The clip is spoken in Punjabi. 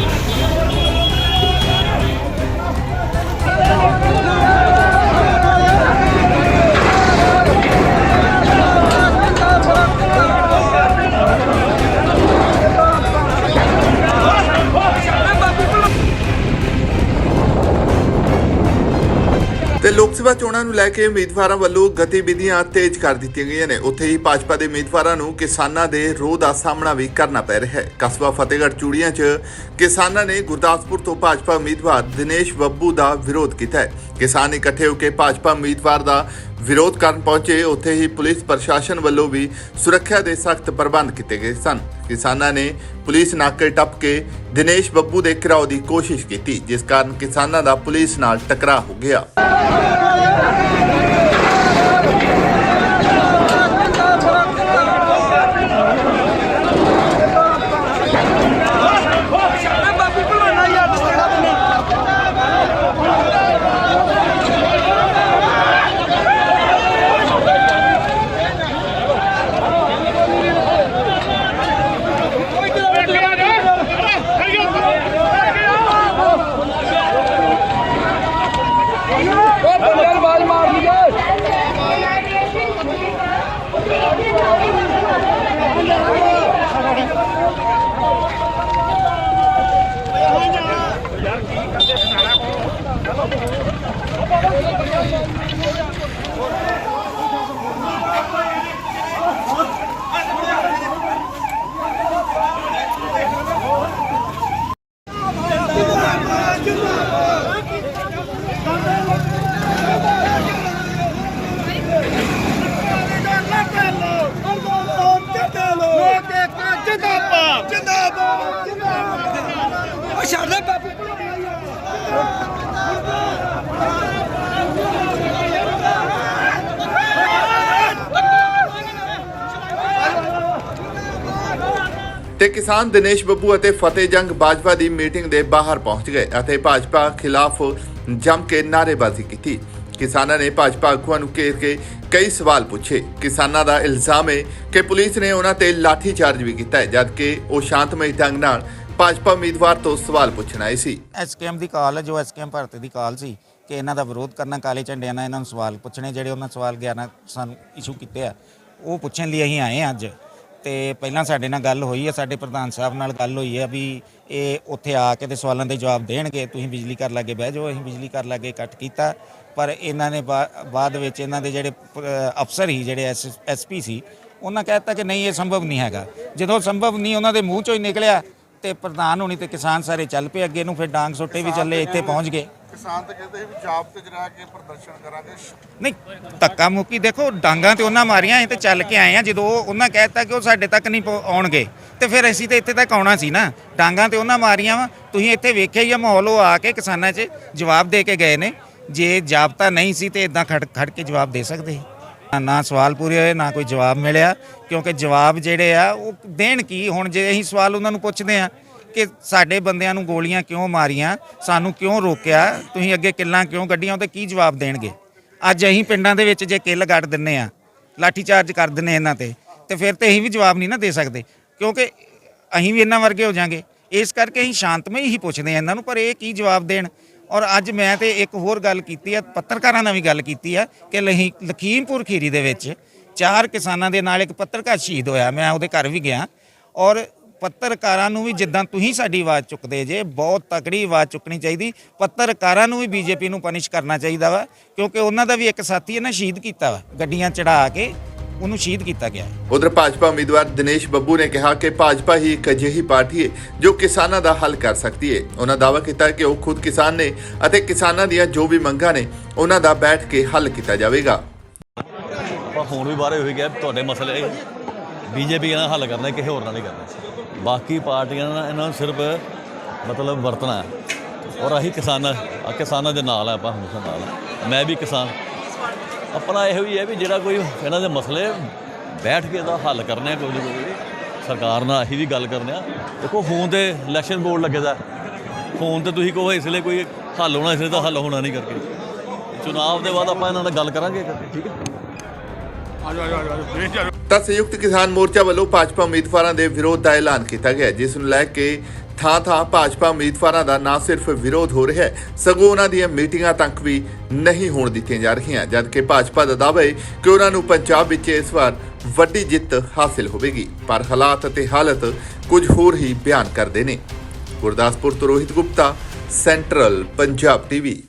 Thank you. ਤੇ ਲੋਕ ਸਭਾ ਚੋਣਾਂ ਨੂੰ ਲੈ ਕੇ ਉਮੀਦਵਾਰਾਂ ਵੱਲੋਂ ਗਤੀਵਿਧੀਆਂ ਤੇਜ਼ ਕਰ ਦਿੱਤੀਆਂ ਗਈਆਂ ਨੇ। ਉੱਥੇ ਹੀ ਭਾਜਪਾ ਦੇ ਉਮੀਦਵਾਰਾਂ ਨੂੰ ਕਿਸਾਨਾਂ ਦੇ ਰੋਹ ਦਾ ਸਾਹਮਣਾ ਵੀ ਕਰਨਾ ਪੈ ਰਿਹਾ ਹੈ। ਕਸਬਾ ਫਤਿਹਗੜ੍ਹ ਚੂੜੀਆਂ 'ਚ ਕਿਸਾਨਾਂ ਨੇ ਗੁਰਦਾਸਪੁਰ ਤੋਂ ਭਾਜਪਾ ਉਮੀਦਵਾਰ ਦਿਨੇਸ਼ ਬੱਬੂ ਦਾ ਵਿਰੋਧ ਕੀਤਾ ਹੈ। ਕਿਸਾਨ ਇਕੱਠੇ ਹੋ ਕੇ ਭਾਜਪਾ ਉਮੀਦਵਾਰ ਦਾ ਵਿਰੋਧ ਕਰਨ ਪਹੁੰਚੇ, ਉੱਥੇ ਹੀ ਪੁਲਿਸ ਪ੍ਰਸ਼ਾਸਨ ਵੱਲੋਂ ਵੀ ਸੁਰੱਖਿਆ ਦੇ ਸਖਤ ਪ੍ਰਬੰਧ ਕੀਤੇ ਗਏ ਸਨ। ਕਿਸਾਨਾਂ ਨੇ ਪੁਲਿਸ ਨਾਕੇ ਟੱਪ ਕੇ ਦਿਨੇਸ਼ ਬੱਬੂ ਦੇ ਘਿਰਾਓ ਦੀ ਕੋਸ਼ਿਸ਼ ਕੀਤੀ, ਜਿਸ ਕਾਰਨ ਕਿਸਾਨਾਂ ਦਾ ਪੁਲਿਸ ਨਾਲ ਟਕਰਾਅ ਹੋ ਗਿਆ। ਤੇ ਕਿਸਾਨ ਦਿਨੇਸ਼ ਬੱਬੂ ਅਤੇ ਫਤਿਹ ਜੰਗ ਬਾਜਵਾ ਦੀ ਮੀਟਿੰਗ ਦੇ ਬਾਹਰ ਪਹੁੰਚ ਗਏ ਅਤੇ ਭਾਜਪਾ ਖਿਲਾਫ ਜੰਮ ਕੇ ਨਾਅਰੇਬਾਜ਼ੀ ਕੀਤੀ। ਕਿਸਾਨਾਂ ਨੇ ਭਾਜਪਾ ਆਗੂਆਂ ਨੂੰ ਘੇਰ ਕੇ ਕਈ ਸਵਾਲ ਪੁੱਛੇ। ਕਿਸਾਨਾਂ ਦਾ ਇਲਜ਼ਾਮ ਹੈ ਕਿ ਪੁਲਿਸ ਨੇ ਉਹਨਾਂ ਤੇ ਲਾਠੀ ਚਾਰਜ ਵੀ ਕੀਤਾ ਹੈ, ਜਦਕਿ ਉਹ ਸ਼ਾਂਤਮਈ ਢੰਗ ਨਾਲ ਭਾਜਪਾ ਉਮੀਦਵਾਰ ਤੋਂ ਸਵਾਲ ਪੁੱਛਣ ਆਏ ਸੀ। ਐਸਕੇਐਮ ਦੀ ਕਾਲ ਹੈ, ਜੋ ਐਸਕੇਐਮ ਭਾਰਤ ਦੀ ਕਾਲ ਸੀ ਕਿ ਇਹਨਾਂ ਦਾ ਵਿਰੋਧ ਕਰਨਾ, ਕਾਲੇ ਝੰਡਿਆਂ ਨਾਲ ਇਹਨਾਂ ਨੂੰ ਸਵਾਲ ਪੁੱਛਣੇ, ਜਿਹੜੇ ਉਹਨਾਂ ਸਵਾਲ 11 ਸਾਨੂੰ ਇਸ਼ੂ ਕੀਤੇ ਆ, ਉਹ ਪੁੱਛਣ ਲਈ ਅਸੀਂ ਆਏ ਅੱਜ। ਤੇ ਪਹਿਲਾਂ ਸਾਡੇ ਨਾਲ ਗੱਲ ਹੋਈ ਹੈ ਸਾਡੇ ਪ੍ਰਧਾਨ ਸਾਹਿਬ ਨਾਲ ਗੱਲ ਹੋਈ ਹੈ ਵੀ ਇਹ ਉੱਥੇ ਆ ਕੇ ਤੇ ਸਵਾਲਾਂ ਦੇ ਜਵਾਬ ਦੇਣਗੇ, ਤੁਸੀਂ ਬਿਜਲੀ ਘਰ ਲਾਗੇ ਬਹਿ ਜਾਓ, ਅਸੀਂ ਬਿਜਲੀ ਘਰ ਲਾਗੇ ਇਕੱਠ ਕੀਤਾ। ਪਰ ਇਹਨਾਂ ਨੇ ਬਾ- ਬਾਅਦ ਵਿੱਚ ਇਹਨਾਂ ਦੇ ਜਿਹੜੇ ਅਫਸਰ ਹੀ ਜਿਹੜੇ ਐਸਪੀ ਸੀ, ਉਹਨਾਂ ਕਹਿਤਾ ਕਿ ਨਹੀਂ, ਇਹ ਸੰਭਵ ਨਹੀਂ ਹੈਗਾ। ਜਦੋਂ ਸੰਭਵ ਨਹੀਂ, ਉਹਨਾਂ ਦੇ ਮੂੰਹ ਚੋਂ ਹੀ ਨਿਕਲਿਆ ਤੇ ਪ੍ਰਧਾਨ ਹੋਣੀ ਤੇ ਕਿਸਾਨ ਸਾਰੇ ਚੱਲ ਪਏ, ਅੱਗੇ ਨੂੰ ਫਿਰ ਡਾਂਗ ਸੋਟੇ ਵੀ ਚੱਲੇ, ਇੱਥੇ ਪਹੁੰਚ ਗਏ। ਕਿਸਾਨ ਤਾਂ ਕਹਿੰਦੇ ਸੀ ਵੀ ਜਾਬ ਤੇ ਜਰਾ ਕੇ ਪ੍ਰਦਰਸ਼ਨ ਕਰਾਂਗੇ। ਨਹੀਂ, ਧੱਕਾ ਮੁੱਕੀ ਦੇਖੋ, ਡਾਂਗਾਂ ਤੇ ਉਹਨਾਂ ਮਾਰੀਆਂ ਅਸੀਂ ਤੇ ਚੱਲ ਕੇ ਆਏ ਆ ਜਦੋਂ ਉਹਨਾਂ ਕਹਿਤਾ ਕਿ ਉਹ ਸਾਡੇ ਤੱਕ ਨਹੀਂ ਪਹੁੰ- ਆਉਣਗੇ, ਤੇ ਫਿਰ ਅਸੀਂ ਤੇ ਇੱਥੇ ਤੱਕ ਆਉਣਾ ਸੀ ਨਾ। ਡਾਂਗਾਂ ਤੇ ਉਹਨਾਂ ਮਾਰੀਆਂ ਵਾ। ਤੁਸੀਂ ਇੱਥੇ ਵੇਖਿਆ ਹੀ ਆ ਮਾਹੌਲ, ਉਹ ਆ ਕੇ ਕਿਸਾਨਾਂ 'ਚ ਜਵਾਬ ਦੇ ਕੇ ਗਏ ਨੇ। ਜੇ ਜਾਬਤਾ ਨਹੀਂ ਸੀ ਤੇ ਇਦਾਂ ਖੜ ਖੜ ਕੇ ਜਵਾਬ ਦੇ ਸਕਦੇ। ਸੀ। ਨਾ- ਨਾ ਸਵਾਲ ਪੂਰੇ ਹੋਏ, ਨਾ ਕੋਈ ਜਵਾਬ ਮਿਲਿਆ, ਕਿਉਂਕਿ ਜਵਾਬ ਜਿਹੜੇ ਆ, ਉਹ ਦੇਣ ਕੀ? ਹੁਣ ਜੇ ਅਸੀਂ ਸਵਾਲ ਉਹਨਾਂ ਨੂੰ ਪੁੱਛਦੇ ਆ ਕਿ ਸਾਡੇ ਬੰਦਿਆਂ ਨੂੰ ਗੋਲੀਆਂ ਕਿਉਂ ਮਾਰੀਆਂ? ਸਾਨੂੰ ਕਿਉਂ ਰੋਕਿਆ? ਤੁਸੀਂ ਅੱਗੇ ਕਿੱਲਾਂ ਕਿਉਂ ਕੱਢੀਆਂ? ਉਹਦੇ ਕੀ ਜਵਾਬ ਦੇਣਗੇ? ਅੱਜ ਅਸੀਂ ਪਿੰਡਾਂ ਦੇ ਵਿੱਚ ਜੇ ਕਿੱਲ ਗੱਡ ਦਿੰਨੇ ਆ, ਲਾਠੀ ਚਾਰਜ ਕਰ ਦਿੰਨੇ ਇਹਨਾਂ ਤੇ ਤੇ ਫਿਰ ਤੇ ਅਸੀਂ ਵੀ ਜਵਾਬ ਨਹੀਂ ਨਾ ਦੇ ਸਕਦੇ। ਕਿਉਂਕਿ ਅਸੀਂ ਵੀ ਇਹਨਾਂ ਵਰਗੇ ਹੋ ਜਾਾਂਗੇ। ਇਸ ਕਰਕੇ ਅਸੀਂ ਸ਼ਾਂਤਮਈ ਹੀ ਪੁੱਛਦੇ ਆ ਇਹਨਾਂ ਨੂੰ, ਪਰ ਇਹ ਕੀ ਜਵਾਬ ਦੇਣ? ਔਰ ਅੱਜ ਮੈਂ ਤੇ ਇੱਕ ਹੋਰ ਗੱਲ ਕੀਤੀ ਆ, ਪੱਤਰਕਾਰਾਂ ਨਾਲ ਵੀ ਗੱਲ ਕੀਤੀ ਆ, ਕਿ ਲਹੀ ਲਖੀਮਪੁਰ ਖੀਰੀ ਦੇ ਵਿੱਚ ਚਾਰ ਕਿਸਾਨਾਂ ਦੇ ਨਾਲ ਇੱਕ ਪੱਤਰਕਾਰ ਸ਼ਹੀਦ ਹੋਇਆ। ਮੈਂ ਉਹਦੇ ਘਰ ਵੀ ਗਿਆ। ਔਰ ਪੱਤਰਕਾਰਾਂ ਨੂੰ ਵੀ ਜਿੱਦਾਂ ਤੁਸੀਂ ਸਾਡੀ ਆਵਾਜ਼ ਚੁੱਕਦੇ ਜੇ ਬਹੁਤ ਤਕੜੀ ਆਵਾਜ਼ ਚੁੱਕਣੀ ਚਾਹੀਦੀ। ਪੱਤਰਕਾਰਾਂ ਨੂੰ ਵੀ ਬੀਜੇਪੀ ਨੂੰ ਪਨਿਸ਼ ਕਰਨਾ ਚਾਹੀਦਾ ਵਾ ਕਿਉਂਕਿ ਉਹਨਾਂ ਦਾ ਵੀ ਇੱਕ ਸਾਥੀ ਇਹਨਾਂ ਸ਼ਹੀਦ ਕੀਤਾ ਵਾ ਗੱਡੀਆਂ ਚੜਾ ਕੇ ਉਹਨੂੰ ਸ਼ਹੀਦ ਕੀਤਾ ਗਿਆ ਹੈ। ਉਧਰ ਭਾਜਪਾ ਉਮੀਦਵਾਰ ਦਿਨੇਸ਼ ਬੱਬੂ ਨੇ ਕਿਹਾ ਕਿ ਭਾਜਪਾ ਹੀ ਇੱਕ ਅਜਿਹੀ ਪਾਰਟੀ ਹੈ ਜੋ ਕਿਸਾਨਾਂ ਦਾ ਹੱਲ ਕਰ ਸਕਦੀ ਹੈ ਉਹਨਾਂ ਦਾਅਵਾ ਕੀਤਾ ਕਿ ਉਹ ਖੁਦ ਕਿਸਾਨ ਨੇ ਅਤੇ ਕਿਸਾਨਾਂ ਦੀਆਂ ਜੋ ਵੀ ਮੰਗਾਂ ਨੇ ਉਹਨਾਂ ਦਾ ਬੈਠ ਕੇ ਹੱਲ ਕੀਤਾ ਜਾਵੇਗਾ। ਪਰ ਹੁਣ ਵੀ ਬਾਰੇ ਹੋਈ ਗਿਆ ਤੁਹਾਡੇ ਮਸਲੇ ਬੀਜੇਪੀ ਨਾਲ ਹੱਲ ਕਰਨਾ ਕਿਸੇ ਹੋਰ ਨਾਲ ਨਹੀਂ ਕਰਨਾ। ਬਾਕੀ ਪਾਰਟੀਆਂ ਨਾਲ ਇਹਨਾਂ ਨੂੰ ਸਿਰਫ ਮਤਲਬ ਵਰਤਣਾ ਔਰ ਅਸੀਂ ਕਿਸਾਨਾਂ ਕਿਸਾਨਾਂ ਦੇ ਨਾਲ ਆ, ਆਪਾਂ ਹਮੇਸ਼ਾ ਨਾਲ ਮੈਂ ਵੀ ਕਿਸਾਨ। ਆਪਣਾ ਇਹੋ ਹੀ ਹੈ ਵੀ ਜਿਹੜਾ ਕੋਈ ਇਹਨਾਂ ਦੇ ਮਸਲੇ ਬੈਠ ਕੇ ਇਹਦਾ ਹੱਲ ਕਰਨੇ ਆ, ਕੋਈ ਨਾ ਕੋਈ। ਸਰਕਾਰ ਨਾਲ ਅਸੀਂ ਵੀ ਗੱਲ ਕਰਨੇ ਆ। ਦੇਖੋ, ਫੋਨ ਤੇ ਇਲੈਕਸ਼ਨ ਬੋਰਡ ਲੱਗੇਦਾ ਫੋਨ ਤੇ ਤੁਸੀਂ ਕਹੋ, ਇਸ ਲਈ ਕੋਈ ਹੱਲ ਹੋਣਾ, ਇਸ ਲਈ ਤਾਂ ਹੱਲ ਹੋਣਾ ਨਹੀਂ ਕਰਕੇ। ਚੁਣਾਵ ਦੇ ਬਾਅਦ ਆਪਾਂ ਇਹਨਾਂ ਨਾਲ ਗੱਲ ਕਰਾਂਗੇ ਠੀਕ ਹੈ? ਤਾਂ ਸੰਯੁਕਤ ਕਿਸਾਨ ਮੋਰਚਾ ਵੱਲੋਂ ਭਾਜਪਾ ਉਮੀਦਵਾਰਾਂ ਦੇ ਵਿਰੋਧ ਦਾ ਐਲਾਨ ਕੀਤਾ ਗਿਆ, ਜਿਸ ਨੂੰ ਲੈ ਕੇ ਥਾਂ-ਥਾਂ ਭਾਜਪਾ ਉਮੀਦਵਾਰਾਂ ਦਾ ਨਾ ਸਿਰਫ ਵਿਰੋਧ ਹੋ ਰਿਹਾ ਹੈ, ਸਗੋਂ ਉਹਨਾਂ ਦੀਆਂ ਮੀਟਿੰਗਾਂ ਤੱਕ ਵੀ ਨਹੀਂ ਹੋਣ ਦਿੱਤੀਆਂ ਜਾ ਰਹੀਆਂ, ਜਦਕਿ ਭਾਜਪਾ ਦਾ ਦਾਅਵਾ ਹੈ ਕਿ ਉਹਨਾਂ ਨੂੰ ਪੰਜਾਬ ਵਿੱਚ ਇਸ ਵਾਰ ਵੱਡੀ ਜਿੱਤ ਹਾਸਲ ਹੋਵੇਗੀ। ਪਰ ਹਾਲਾਤ ਅਤੇ ਹਾਲਤ ਕੁਝ ਹੋਰ ਹੀ ਬਿਆਨ ਕਰਦੇ ਨੇ। ਗੁਰਦਾਸਪੁਰ ਤੋਂ ਰੋਹਿਤ ਗੁਪਤਾ, ਸੈਂਟਰਲ ਪੰਜਾਬ ਟੀਵੀ।